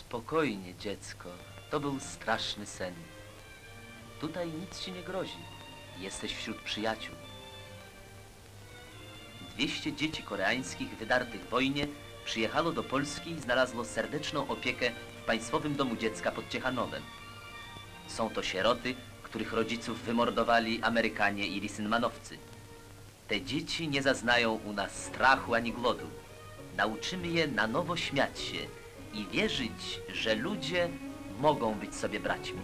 Spokojnie, dziecko. To był straszny sen. Tutaj nic ci nie grozi. Jesteś wśród przyjaciół. 200 dzieci koreańskich wydartych w wojnie przyjechało do Polski i znalazło serdeczną opiekę w Państwowym Domu Dziecka pod Ciechanowem. Są to sieroty, których rodziców wymordowali Amerykanie i Lisynmanowcy. Te dzieci nie zaznają u nas strachu ani głodu. Nauczymy je na nowo śmiać się i wierzyć, że ludzie mogą być sobie braćmi.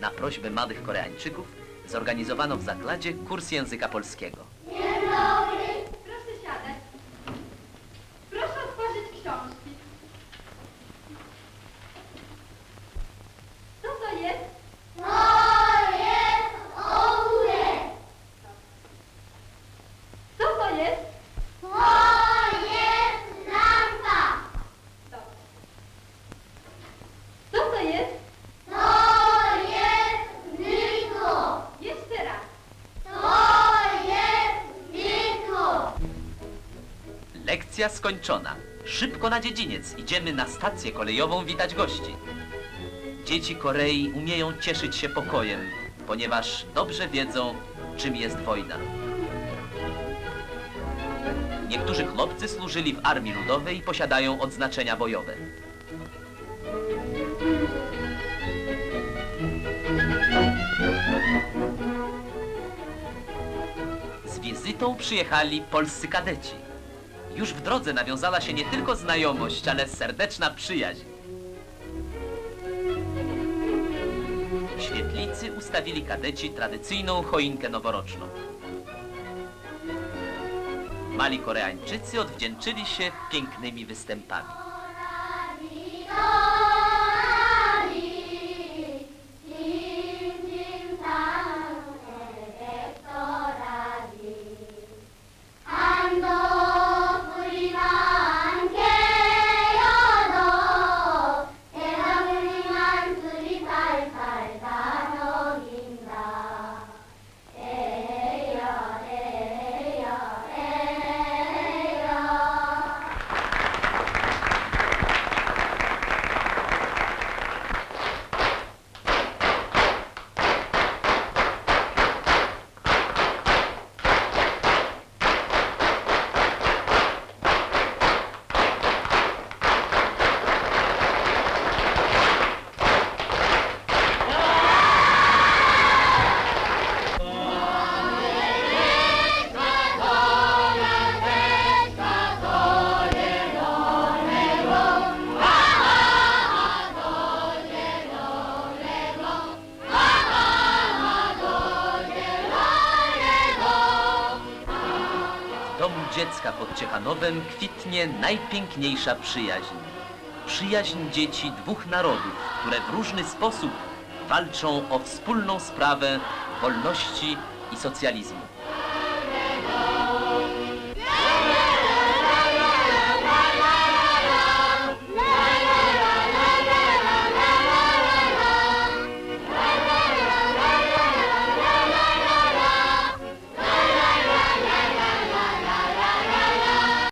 Na prośbę młodych Koreańczyków zorganizowano w zakładzie kurs języka polskiego. Proszę siadać. Proszę otworzyć książki. Co to jest? Co to jest? Lekcja skończona. Szybko na dziedziniec. Idziemy na stację kolejową witać gości. Dzieci Korei umieją cieszyć się pokojem, ponieważ dobrze wiedzą, czym jest wojna. Niektórzy chłopcy służyli w armii ludowej i posiadają odznaczenia bojowe. Z wizytą przyjechali polscy kadeci. Już w drodze nawiązała się nie tylko znajomość, ale serdeczna przyjaźń. W świetlicy ustawili kadeci tradycyjną choinkę noworoczną. Mali Koreańczycy odwdzięczyli się pięknymi występami. Dziecka pod Ciechanowem kwitnie najpiękniejsza przyjaźń. Przyjaźń dzieci dwóch narodów, które w różny sposób walczą o wspólną sprawę wolności i socjalizmu.